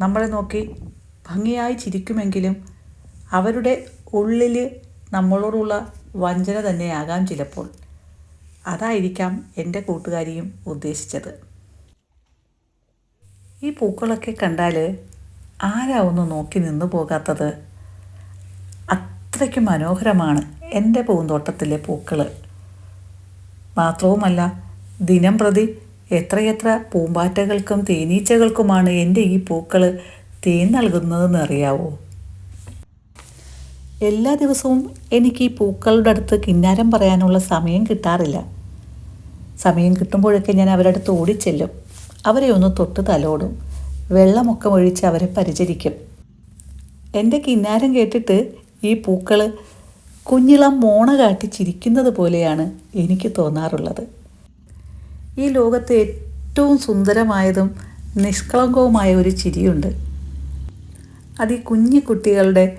നമ്മളെ നോക്കി ഭംഗിയായി ചിരിക്കുമെങ്കിലും അവരുടെ ഉള്ളിൽ നമ്മളോടുള്ള വഞ്ചന തന്നെയാകാം ചിലപ്പോൾ. അതായിരിക്കാം എന്റെ കൂട്ടുകാരിയും ഉദ്ദേശിച്ചത്. ഈ പൂക്കളൊക്കെ കണ്ടാൽ ആരാ നോക്കി നിന്നു പോകാത്തത്? അത്രയ്ക്ക് മനോഹരമാണ് എന്റെ പൂന്തോട്ടത്തിലെ പൂക്കൾ മാത്രവുമല്ല ദിനം പ്രതി എത്രയെത്ര പൂമ്പാറ്റകൾക്കും തേനീച്ചകൾക്കുമാണ് എന്റെ ഈ പൂക്കൾ തേൻ നൽകുന്നതെന്ന് അറിയാവോ? എല്ലാ ദിവസവും എനിക്ക് ഈ പൂക്കളുടെ അടുത്ത് കിന്നാരം പറയാനുള്ള സമയം കിട്ടാറില്ല. സമയം കിട്ടുമ്പോഴൊക്കെ ഞാൻ അവരുടെ അടുത്ത് ഓടിച്ചെല്ലും. അവരെ ഒന്ന് തൊട്ട് തലോടും. വെള്ളമൊക്കെ ഒഴിച്ച് അവരെ പരിചരിക്കും. എന്റെ കിന്നാരം കേട്ടിട്ട് ഈ പൂക്കൾ കുഞ്ഞിളം മോണ കാട്ടി ചിരിക്കുന്നത് പോലെയാണ് എനിക്ക് തോന്നാറുള്ളത്. ഈ ലോകത്ത് ഏറ്റവും സുന്ദരമായതും നിഷ്കളങ്കവുമായ ഒരു ചിരിയുണ്ട്. അത് ഈ കുഞ്ഞു കുട്ടികളുടെ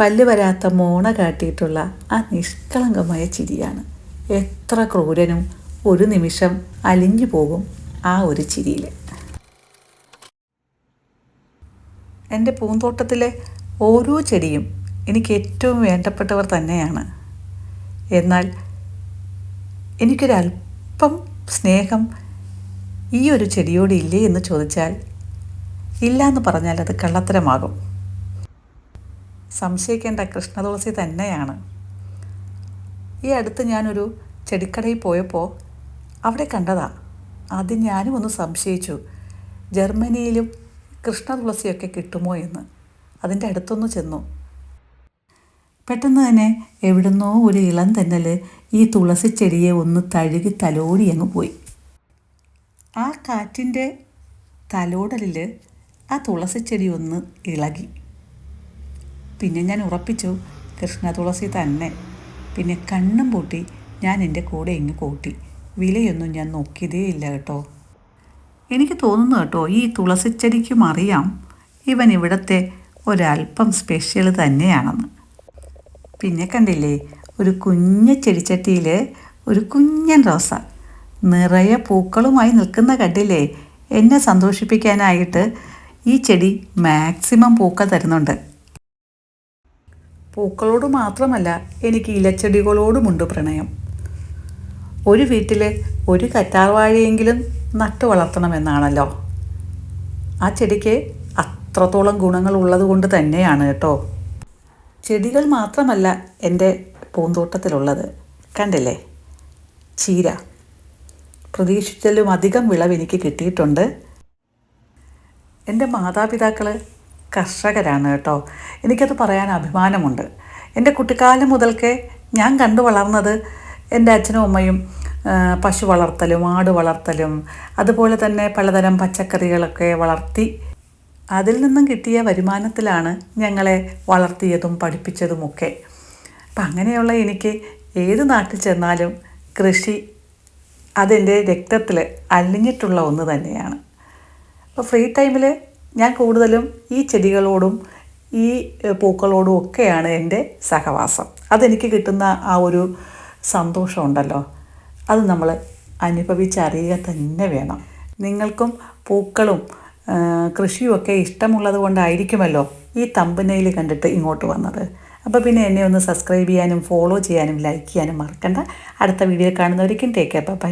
പല്ല് വരാത്ത മോണ കാട്ടിയിട്ടുള്ള ആ നിഷ്കളങ്കമായ ചിരിയാണ്. എത്ര ക്രൂരനും ഒരു നിമിഷം അലിഞ്ഞു പോകും ആ ഒരു ചിരിയിൽ എന്റെ പൂന്തോട്ടത്തിലെ ഓരോ ചെടിയും എനിക്ക് ഏറ്റവും വേണ്ടപ്പെട്ടവർ തന്നെയാണ്. എന്നാൽ എനിക്കൊരല്പം സ്നേഹം ഈ ഒരു ചെടിയോട് ഇല്ലേ എന്ന് ചോദിച്ചാൽ ഇല്ല എന്ന് പറഞ്ഞാൽ അത് കള്ളത്തരമാകും. സംശയിക്കേണ്ട കൃഷ്ണതുളസി തന്നെയാണ്. ഈ അടുത്ത് ഞാനൊരു ചെടിക്കടയിൽ പോയപ്പോൾ അവിടെ കണ്ടതാ. ആദ്യം ഞാനും ഒന്ന് സംശയിച്ചു ജർമ്മനിയിലും കൃഷ്ണതുളസിയൊക്കെ കിട്ടുമോ എന്ന്. അതിന്റെ അടുത്തൊന്ന് ചെന്നു. പെട്ടെന്ന് തന്നെ എവിടുന്നോ ഒരു ഇളം തെന്നൽ ഈ തുളസി ചെടിയെ ഒന്ന് തഴുകി തലോടി അങ്ങ് പോയി. ആ കാറ്റിന്റെ തലോടലിൽ ആ തുളസി ചെടി ഒന്ന് ഇളകി. പിന്നെ ഞാൻ ഉറപ്പിച്ചു കൃഷ്ണ തുളസി തന്നെ. പിന്നെ കണ്ണും പൂട്ടി ഞാൻ എന്റെ കൂടെ ഇങ്ങ് കൂട്ടി. വിലയൊന്നും ഞാൻ നോക്കിയതേ ഇല്ല കേട്ടോ. എനിക്ക് തോന്നുന്നു കേട്ടോ ഈ തുളസിച്ചെടിക്കും അറിയാം ഇവൻ ഇവിടുത്തെ ഒരല്പം സ്പെഷ്യൽ തന്നെയാണെന്ന്. പിന്നെ കണ്ടില്ലേ? ഒരു കുഞ്ഞ ചെടിച്ചട്ടിയിൽ ഒരു കുഞ്ഞൻ റോസ. നിറയെ പൂക്കളുമായി നിൽക്കുന്ന കണ്ടില്ലേ? എന്നെ സന്തോഷിപ്പിക്കാനായിട്ട് ഈ ചെടി മാക്സിമം പൂക്കൾ തരുന്നുണ്ട്. പൂക്കളോട് മാത്രമല്ല എനിക്ക് ഇലച്ചെടികളോടുമുണ്ട് പ്രണയം. ഒരു വീട്ടിൽ ഒരു കറ്റാർവാഴയെങ്കിലും നട്ടു വളർത്തണമെന്നാണല്ലോ. ആ ചെടിക്ക് അത്രത്തോളം ഗുണങ്ങൾ ഉള്ളത് കൊണ്ട് തന്നെയാണ് കേട്ടോ. ചെടികൾ മാത്രമല്ല എന്റെ പൂന്തോട്ടത്തിലുള്ളത്. കണ്ടില്ലേ? ചീര. പ്രതീക്ഷിച്ചാലും അധികം വിളവ് എനിക്ക് കിട്ടിയിട്ടുണ്ട്. എന്റെ മാതാപിതാക്കൾ കർഷകരാണ് കേട്ടോ. എനിക്കത് പറയാൻ അഭിമാനമുണ്ട്. എന്റെ കുട്ടിക്കാലം മുതൽക്കേ ഞാൻ കണ്ടു വളർന്നത് എന്റെ അച്ഛനും അമ്മയും പശു വളർത്തലും ആട് വളർത്തലും അതുപോലെ തന്നെ പലതരം പച്ചക്കറികളൊക്കെ വളർത്തി അതിൽ നിന്നും കിട്ടിയ വരുമാനത്തിലാണ് ഞങ്ങളെ വളർത്തിയതും പഠിപ്പിച്ചതുമൊക്കെ. അപ്പം അങ്ങനെയുള്ള എനിക്ക് ഏത് നാട്ടിൽ ചെന്നാലും കൃഷി അതെന്റെ രക്തത്തിൽ അലിഞ്ഞിട്ടുള്ള ഒന്ന് തന്നെയാണ്. അപ്പോൾ ഫ്രീ ടൈമിൽ ഞാൻ കൂടുതലും ഈ ചെടികളോടും ഈ പൂക്കളോടും ഒക്കെയാണ് എന്റെ സഹവാസം. അതെനിക്ക് കിട്ടുന്ന ആ ഒരു സന്തോഷമുണ്ടല്ലോ. അത് നമ്മൾ അനുഭവിച്ചറിയുക തന്നെ വേണം. നിങ്ങൾക്കും പൂക്കളും കൃഷിയുമൊക്കെ ഇഷ്ടമുള്ളത് കൊണ്ടായിരിക്കുമല്ലോ ഈ തമ്പനയിൽ കണ്ടിട്ട് ഇങ്ങോട്ട് വന്നത്. അപ്പോൾ പിന്നെ എന്നെ ഒന്ന് സബ്സ്ക്രൈബ് ചെയ്യാനും ഫോളോ ചെയ്യാനും ലൈക്ക് ചെയ്യാനും മറക്കണ്ട. അടുത്ത വീഡിയോ കാണുന്നവരേക്കും ടേക്ക് കെയർ ബൈ